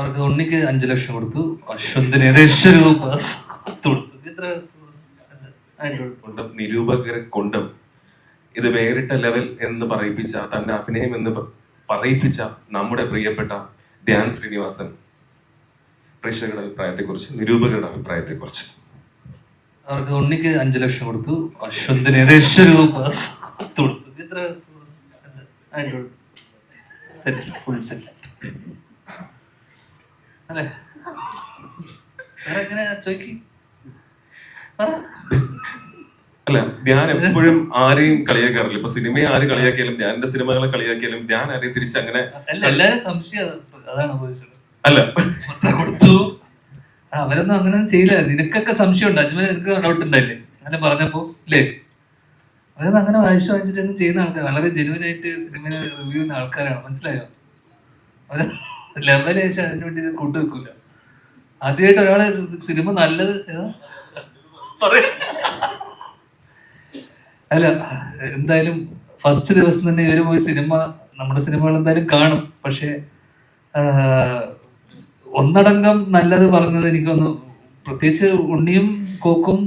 അവർക്ക് ഉണ്ണിക്ക് അഞ്ചു ലക്ഷം കൊടുത്തു. അശ്വന്തിന് ഏകദേശം ഒരു കൊടുത്തു. എത്ര ആയിട്ട് കൊണ്ടും നിരൂപകരെ കൊണ്ടും ഇത് വേറിട്ട ലെവൽ എന്ന് പറയിപ്പിച്ച തന്റെ അഭിനയം എന്ന് പറയിപ്പിച്ച നമ്മുടെ പ്രിയപ്പെട്ട ധ്യാൻ ശ്രീനിവാസൻ പ്രേക്ഷകരുടെ അഭിപ്രായത്തെക്കുറിച്ച് നിരൂപകരുടെ അഭിപ്രായത്തെക്കുറിച്ച്. അവർക്ക് ഉണ്ണിക്ക് അഞ്ചു ലക്ഷം കൊടുത്തു. അശ്വന്തിന് ഏകദേശം ഒരു പത്ത് കൊടുത്തു. എത്ര സെറ്റ് ഫുൾ സെറ്റ് അല്ലേ? വേറെ എങ്ങനെ ചോദിക്കും അല്ല ഞാൻ എപ്പോഴും ആരെയും കളിയാക്കാറില്ല. ഇപ്പൊ സിനിമയെ ആര് കളിയാക്കിയാലും ധ്യാനിന്റെ സിനിമകളെ കളിയാക്കിയാലും ധ്യാൻ ആരെയും തിരിച്ച് അങ്ങനെ എല്ലാരും സംശയം അതാണ് അല്ല. കൊടുത്തു. അവരൊന്നും അങ്ങനെ ചെയ്യില്ല. നിനക്കൊക്കെ സംശയം ഉണ്ട് അജ്മൽ നിനക്ക് ഡൗട്ട് ഉണ്ടായില്ലേ? അങ്ങനെ പറഞ്ഞപ്പോ ഇല്ലേ? അവരൊന്നും അങ്ങനെ വായിച്ചു വാങ്ങിച്ചിട്ടൊന്നും ചെയ്യുന്ന ആൾക്കാർ വളരെ ജെനുവൻ ആയിട്ട് സിനിമ റിവ്യൂ ചെയ്യുന്ന ആൾക്കാരാണ്. മനസ്സിലായോ? അവർ ലെവൽ വെച്ചാൽ അതിന് വേണ്ടി കൂട്ടു വെക്കൂല. ആദ്യമായിട്ട് ഒരാൾ സിനിമ നല്ലത്? അല്ല എന്തായാലും ഫസ്റ്റ് ദിവസം തന്നെ ഇവർ പോയി സിനിമ നമ്മുടെ സിനിമകൾ എന്തായാലും കാണും. പക്ഷെ ഒന്നടങ്കം നല്ലത് പറഞ്ഞത് എനിക്കൊന്ന് പ്രത്യേകിച്ച് ഉണ്ണിയും കോക്കും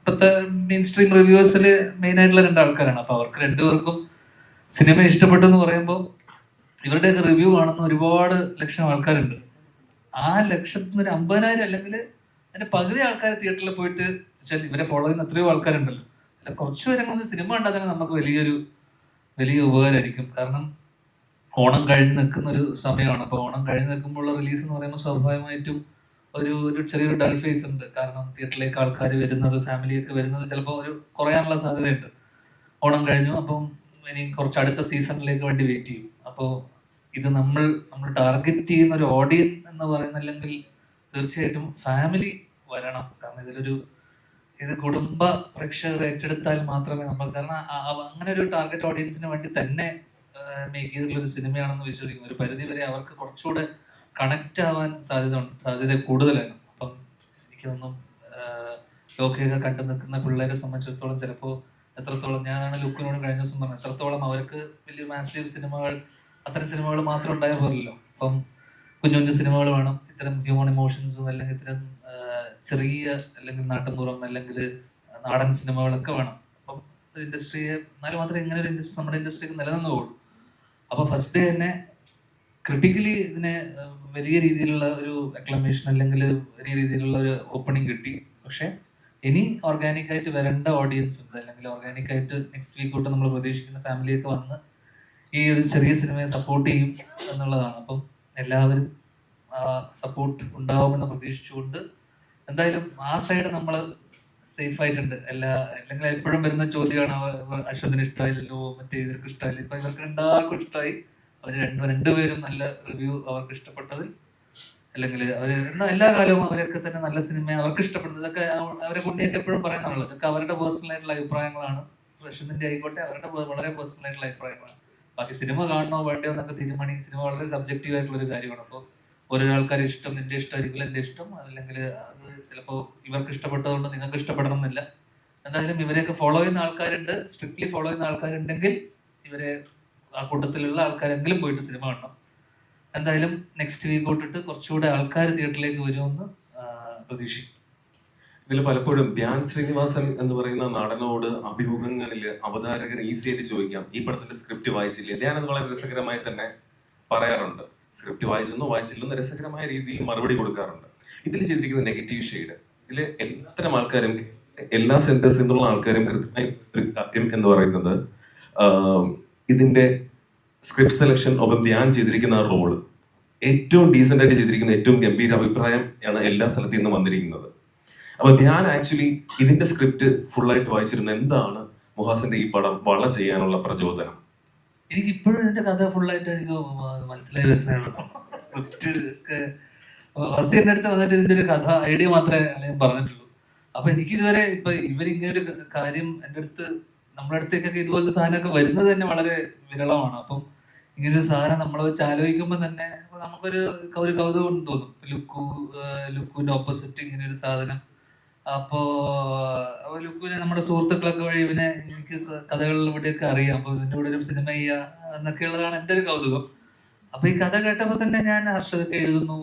ഇപ്പത്തെ മെയിൻ സ്ട്രീം റിവ്യൂവേഴ്സിൽ മെയിൻ ആയിട്ടുള്ള രണ്ട് ആൾക്കാരാണ്. അപ്പൊ അവർക്ക് രണ്ടുപേർക്കും സിനിമ ഇഷ്ടപ്പെട്ടു എന്ന് പറയുമ്പോൾ ഇവരുടെയൊക്കെ റിവ്യൂ കാണുന്ന ഒരുപാട് ലക്ഷം ആൾക്കാരുണ്ട്. ആ ലക്ഷത്തിൽ നിന്ന് ഒരു അമ്പതിനായിരം അല്ലെങ്കിൽ അതിന്റെ പകുതി ആൾക്കാർ തിയേറ്ററിൽ പോയിട്ട് വെച്ചാൽ ഇവരെ ഫോളോ ചെയ്യുന്ന എത്രയോ ആൾക്കാരുണ്ടല്ലോ. അല്ല കുറച്ച് പേരെങ്കിലും സിനിമ കണ്ടാൽ തന്നെ നമുക്ക് വലിയൊരു വലിയ ഉപകാരമായിരിക്കും. കാരണം ഓണം കഴിഞ്ഞ് നിൽക്കുന്ന ഒരു സമയമാണ്. അപ്പോൾ ഓണം കഴിഞ്ഞ് നിൽക്കുമ്പോഴുള്ള റിലീസ് എന്ന് പറയുമ്പോൾ സ്വാഭാവികമായിട്ടും ഒരു ഒരു ചെറിയൊരു ഡൾ ഫേസ് ഉണ്ട്. കാരണം തിയേറ്ററിലേക്ക് ആൾക്കാർ വരുന്നത് ഫാമിലിയൊക്കെ വരുന്നത് ചിലപ്പോൾ ഒരു കുറയാനുള്ള സാധ്യതയുണ്ട്. ഓണം കഴിഞ്ഞു അപ്പം ഇനി കുറച്ച് അടുത്ത സീസണിലേക്ക് വേണ്ടി വെയിറ്റ് ചെയ്യും. അപ്പോൾ ഇത് നമ്മൾ നമ്മൾ ടാർഗറ്റ് ചെയ്യുന്ന ഒരു ഓഡിയൻസ് എന്ന് പറയുന്നില്ലെങ്കിൽ തീർച്ചയായിട്ടും ഫാമിലി വരണം. കാരണം ഇതിലൊരു ഇത് കുടുംബ പ്രേക്ഷകർ ഏറ്റെടുത്താൽ മാത്രമേ നമ്മൾ കാരണം അങ്ങനെ ഒരു ടാർഗറ്റ് ഓഡിയൻസിന് വേണ്ടി തന്നെ മേക്ക് ചെയ്തിട്ടുള്ള ഒരു സിനിമയാണെന്ന് വിശ്വസിക്കുന്നു. ഒരു പരിധി വരെ അവർക്ക് കുറച്ചുകൂടെ കണക്ട് ആവാൻ സാധ്യത സാധ്യത കൂടുതലാണ്. അപ്പം തോന്നുന്നു ലോകയൊക്കെ കണ്ടു നിൽക്കുന്ന പിള്ളേരെ സംബന്ധിച്ചിടത്തോളം ചിലപ്പോൾ എത്രത്തോളം ഞാനാണ് ലുക്കിനോട് കഴിഞ്ഞ ദിവസം പറഞ്ഞത് എത്രത്തോളം അവർക്ക് വലിയ മാസീവ് സിനിമകൾ അത്തരം സിനിമകൾ മാത്രം ഉണ്ടായ പോലല്ലോ അപ്പം കുഞ്ഞു കുഞ്ഞു സിനിമകൾ വേണം. ഇത്തരം ഹ്യൂമൺ ഇമോഷൻസും അല്ലെങ്കിൽ ഇത്തരം ചെറിയ അല്ലെങ്കിൽ നാട്ടുമ്പുറം അല്ലെങ്കിൽ നാടൻ സിനിമകളൊക്കെ വേണം. അപ്പം ഇൻഡസ്ട്രിയെ എന്നാലും മാത്രമേ ഇങ്ങനെ ഒരു ഇൻഡസ്ട്രി നമ്മുടെ ഇൻഡസ്ട്രിക്ക് നിലനിന്ന് പോകുള്ളൂ അപ്പോൾ ഫസ്റ്റ് ഡേ തന്നെ ക്രിട്ടിക്കലി ഇതിനെ വലിയ രീതിയിലുള്ള ഒരു അക്ലമേഷൻ അല്ലെങ്കിൽ വലിയ രീതിയിലുള്ള ഒരു ഓപ്പണിംഗ് കിട്ടി. പക്ഷേ ഇനി ഓർഗാനിക് ആയിട്ട് വരേണ്ട ഓഡിയൻസ് ഉണ്ട്. അല്ലെങ്കിൽ ഓർഗാനിക് ആയിട്ട് നെക്സ്റ്റ് വീക്ക് തൊട്ട് നമ്മൾ പ്രതീക്ഷിക്കുന്ന ഫാമിലിയൊക്കെ വന്ന് ഈ ഒരു ചെറിയ സിനിമയെ സപ്പോർട്ട് ചെയ്യും എന്നുള്ളതാണ്. അപ്പം എല്ലാവരും സപ്പോർട്ട് ഉണ്ടാവുമെന്ന് പ്രതീക്ഷിച്ചുകൊണ്ട് എന്തായാലും ആ സൈഡ് നമ്മൾ സേഫ് ആയിട്ടുണ്ട്. എല്ലാ അല്ലെങ്കിൽ എപ്പോഴും വരുന്ന ചോദ്യമാണ് അശ്വതിന് ഇഷ്ടമായില്ലല്ലോ മറ്റേ ഇവർക്ക് ഇഷ്ടമായില്ല ഇപ്പൊ ഇവർക്ക് രണ്ടാൾക്കും ഇഷ്ടമായി അവർ രണ്ട് രണ്ടുപേരും നല്ല റിവ്യൂ അവർക്ക് ഇഷ്ടപ്പെട്ടതിൽ അല്ലെങ്കിൽ അവർ എല്ലാ കാലവും അവരൊക്കെ തന്നെ നല്ല സിനിമ അവർക്ക് ഇഷ്ടപ്പെടുന്നത്. ഇതൊക്കെ അവ- അവരെ കുട്ടിയൊക്കെ എപ്പോഴും പറയുന്നുള്ളത് ഇതൊക്കെ അവരുടെ പേഴ്സണൽ ആയിട്ടുള്ള അഭിപ്രായങ്ങളാണ്. പ്രശ്നത്തിന്റെ ആയിക്കോട്ടെ അവരുടെ വളരെ പേഴ്സണൽ ആയിട്ടുള്ള അഭിപ്രായങ്ങളാണ്. ബാക്കി സിനിമ കാണണോ വേണ്ടയോ എന്നൊക്കെ തീരുമാനിക്കുന്ന സിനിമ വളരെ സബ്ജക്റ്റീവ് ആയിട്ടുള്ള ഒരു കാര്യമാണ്. അപ്പോൾ ഓരോ ആൾക്കാരുടെ ഇഷ്ടം നിന്റെ ഇഷ്ടമായിരിക്കില്ല എന്റെ ഇഷ്ടം. അല്ലെങ്കിൽ അത് ചിലപ്പോൾ ഇവർക്ക് ഇഷ്ടപ്പെട്ടതുകൊണ്ട് നിങ്ങൾക്ക് ഇഷ്ടപ്പെടണം എന്നില്ല എന്തായാലും ഇവരെയൊക്കെ ഫോളോ ചെയ്യുന്ന ആൾക്കാരുണ്ട്. സ്ട്രിക്ട്ലി ഫോളോ ചെയ്യുന്ന ആൾക്കാരുണ്ടെങ്കിൽ ഇവരെ ആ കൂട്ടത്തിലുള്ള ആൾക്കാരെങ്കിലും പോയിട്ട് സിനിമ കാണണം. എന്തായാലും നെക്സ്റ്റ് വീക്ക് തൊട്ടിട്ട് കുറച്ചുകൂടെ ആൾക്കാർ തിയേറ്ററിലേക്ക് വരുമെന്ന് പ്രതീക്ഷിക്കും ഇതിൽ പലപ്പോഴും ധ്യാൻ ശ്രീനിവാസൻ എന്ന് പറയുന്ന നടനോട് അഭിമുഖങ്ങളിൽ അവതാരകർ ഈസി ആയിട്ട് ചോദിക്കാം. ഈ പടത്തിന്റെ സ്ക്രിപ്റ്റ് വായിച്ചില്ലേ? ധ്യാൻ അത് വളരെ രസകരമായി തന്നെ പറയാറുണ്ട്. സ്ക്രിപ്റ്റ് വായിച്ചെന്നോ വായിച്ചില്ലെന്ന് രസകരമായ രീതിയിൽ മറുപടി കൊടുക്കാറുണ്ട്. ഇതിൽ ചെയ്തിരിക്കുന്ന നെഗറ്റീവ് ഷെയ്ഡ് ഇതിൽ എത്ര ആൾക്കാരും എല്ലാ സെന്റേഴ്സിൽ നിന്നുള്ള ആൾക്കാരും കൃത്യമായി ഒരു കാര്യം എന്ന് പറയുന്നത് ഇതിന്റെ സ്ക്രിപ്റ്റ് സെലക്ഷൻ ഒപ്പം ധ്യാൻ ചെയ്തിരിക്കുന്ന ആ റോൾ ഏറ്റവും ഡീസെന്റ് ആയിട്ട് ചെയ്തിരിക്കുന്ന ഏറ്റവും ഗംഭീര അഭിപ്രായം ആണ് എല്ലാ സ്ഥലത്തു നിന്നും വന്നിരിക്കുന്നത്. അപ്പൊ ധ്യാൻ ആക്ച്വലി ഇതിന്റെ സ്ക്രിപ്റ്റ് ഫുൾ ആയിട്ട് വായിച്ചിരുന്ന എന്താണ് മുഹാസിന്റെ ഈ പടം വള ചെയ്യാനുള്ള പ്രചോദനം? എനിക്ക് ഇപ്പോഴും ഇതിന്റെ കഥ ഫുള്ളായിട്ട് എനിക്ക് മനസ്സിലായി സ്ക്രിപ്റ്റ് എന്റെ അടുത്ത് വന്നിട്ട് ഇതിന്റെ ഒരു കഥ ഐഡിയ മാത്രമേ ഞാൻ പറഞ്ഞിട്ടുള്ളൂ. അപ്പൊ എനിക്ക് ഇതുവരെ ഇപ്പൊ ഇവരിങ്ങനെ ഒരു കാര്യം എന്റെ അടുത്ത് നമ്മുടെ അടുത്തേക്കൊക്കെ ഇതുപോലത്തെ സാധനമൊക്കെ വരുന്നത് തന്നെ വളരെ വിരളമാണ്. അപ്പം ഇങ്ങനെ ഒരു സാധനം നമ്മൾ വെച്ച് ആലോചിക്കുമ്പോൾ തന്നെ നമുക്കൊരു ഒരു കൗതുകം തോന്നും. ലുക്കു ലുക്കുവിന്റെ ഓപ്പോസിറ്റ് ഇങ്ങനെ ഒരു സാധനം. അപ്പോ ലുക്കുവിനെ നമ്മുടെ സുഹൃത്തുക്കളൊക്കെ വഴി ഇവനെ എനിക്ക് കഥകളിൽ ഇവിടെയൊക്കെ അറിയാം. അപ്പൊ ഇതിന്റെ കൂടെ ഒരു സിനിമ ചെയ്യുക എന്നൊക്കെയുള്ളതാണ് എന്റെ ഒരു കൗതുകം. അപ്പൊ ഈ കഥ കേട്ടപ്പോൾ തന്നെ ഞാൻ ഹർഷതൊക്കെ എഴുതുന്നു.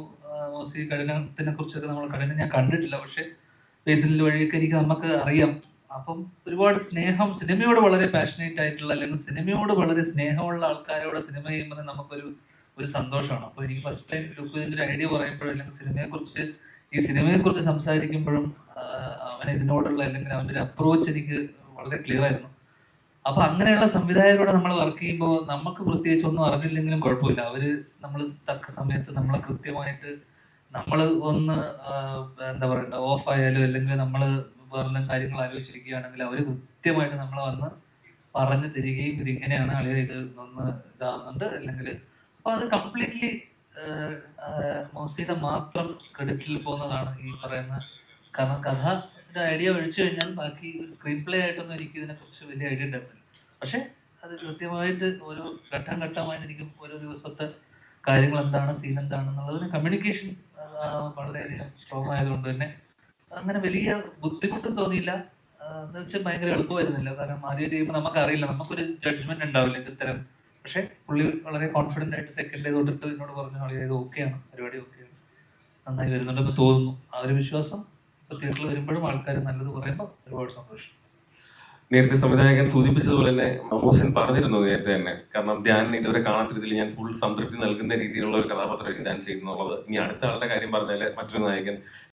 മോസി കഠിനത്തിനെ കുറിച്ചൊക്കെ നമ്മൾ കഠിനം ഞാൻ കണ്ടിട്ടില്ല. പക്ഷെ ബേസിൽ വഴിയൊക്കെ എനിക്ക് നമുക്ക് അറിയാം. അപ്പം ഒരുപാട് സ്നേഹം സിനിമയോട് വളരെ പാഷനേറ്റ് ആയിട്ടുള്ള അല്ലെങ്കിൽ സിനിമയോട് വളരെ സ്നേഹമുള്ള ആൾക്കാരോട് സിനിമ ചെയ്യുമ്പോൾ നമുക്കൊരു ഒരു സന്തോഷമാണ്. അപ്പോൾ എനിക്ക് ഫസ്റ്റ് ടൈം ലുക്കുവിന്റെ ഒരു ഐഡിയ പറയുമ്പോഴും അല്ലെങ്കിൽ സിനിമയെക്കുറിച്ച് ഈ സിനിമയെക്കുറിച്ച് സംസാരിക്കുമ്പോഴും അവൻ ഇതിനോടുള്ള അല്ലെങ്കിൽ അവന്റെ ഒരു അപ്രോച്ച് എനിക്ക് വളരെ ക്ലിയർ ആയിരുന്നു. അപ്പൊ അങ്ങനെയുള്ള സംവിധായകരോട് നമ്മൾ വർക്ക് ചെയ്യുമ്പോൾ നമുക്ക് പ്രത്യേകിച്ച് ഒന്നും അറിഞ്ഞില്ലെങ്കിലും കുഴപ്പമില്ല. അവർ നമ്മൾ തക്ക സമയത്ത് നമ്മളെ കൃത്യമായിട്ട് നമ്മൾ ഒന്ന് എന്താ പറയണ്ട ഓഫ് ആയാലും അല്ലെങ്കിൽ നമ്മൾ പറഞ്ഞ കാര്യങ്ങൾ ആലോചിച്ചിരിക്കുകയാണെങ്കിൽ അവർ കൃത്യമായിട്ട് നമ്മളെ വന്ന് പറഞ്ഞു തരികയും ഇത് ഇങ്ങനെയാണ് അളിയ ഇത് ഒന്ന് ഇതാകുന്നുണ്ട് അല്ലെങ്കിൽ അപ്പൊ അത് കംപ്ലീറ്റ്ലി മോസീത മാത്രം ക്രെഡിറ്റിൽ പോകുന്നതാണ് ഈ പറയുന്ന കാരണം കഥ ഒരു ഐഡിയ ഒഴിച്ചു കഴിഞ്ഞാൽ ബാക്കി ഒരു സ്ക്രീൻ പ്ലേ ആയിട്ടൊന്നും എനിക്ക് ഇതിനെക്കുറിച്ച് വലിയ ഐഡിയ ഉണ്ടായിരുന്നില്ല പക്ഷെ അത് കൃത്യമായിട്ട് ഓരോ ഘട്ടം ഘട്ടമായിട്ട് എനിക്ക് ഓരോ ദിവസത്തെ കാര്യങ്ങൾ എന്താണ് സീൻ എന്താണെന്നുള്ളതിന് കമ്മ്യൂണിക്കേഷൻ വളരെയധികം സ്ട്രോങ് ആയതുകൊണ്ട് തന്നെ അങ്ങനെ വലിയ ബുദ്ധിമുട്ടും തോന്നിയില്ല. എന്ന് വെച്ചാൽ ഭയങ്കര എളുപ്പമായിരുന്നില്ല കാരണം ആദ്യം ചെയ്യുമ്പോൾ നമുക്കറിയില്ല. നമുക്കൊരു ജഡ്ജ്മെന്റ് ഉണ്ടാവില്ല ഇത് ഇത്തരം. പക്ഷെ പുള്ളി വളരെ കോൺഫിഡന്റ് ആയിട്ട് സെക്കൻഡ് തൊട്ടിട്ട് എന്നോട് പറഞ്ഞു കളി ഇത് ഓക്കെയാണ് പരിപാടി ഓക്കെയാണ് നന്നായി വരുന്നുണ്ടെന്ന് തോന്നുന്നു. ആ ഒരു വിശ്വാസം ഇപ്പൊ തിയേറ്ററിൽ വരുമ്പോഴും ആൾക്കാർ നല്ലത് പറയുമ്പോൾ ഒരുപാട് സന്തോഷം. നേരത്തെ സംവിധായകൻ സൂചിപ്പിച്ചതുപോലെ തന്നെ മമ്മൂസൻ പറഞ്ഞിരുന്നു നേരത്തെ തന്നെ. കാരണം ധ്യാൻ ഇതുവരെ കാണാത്ത ഞാൻ ഫുൾ സംതൃപ്തി നൽകുന്ന രീതിയിലുള്ള ഒരു കഥാപാത്രമായിരിക്കും ഞാൻ ചെയ്യുന്നുള്ളത് ഇനി അടുത്ത ആളുടെ കാര്യം പറഞ്ഞാൽ മറ്റൊരു നായകൻ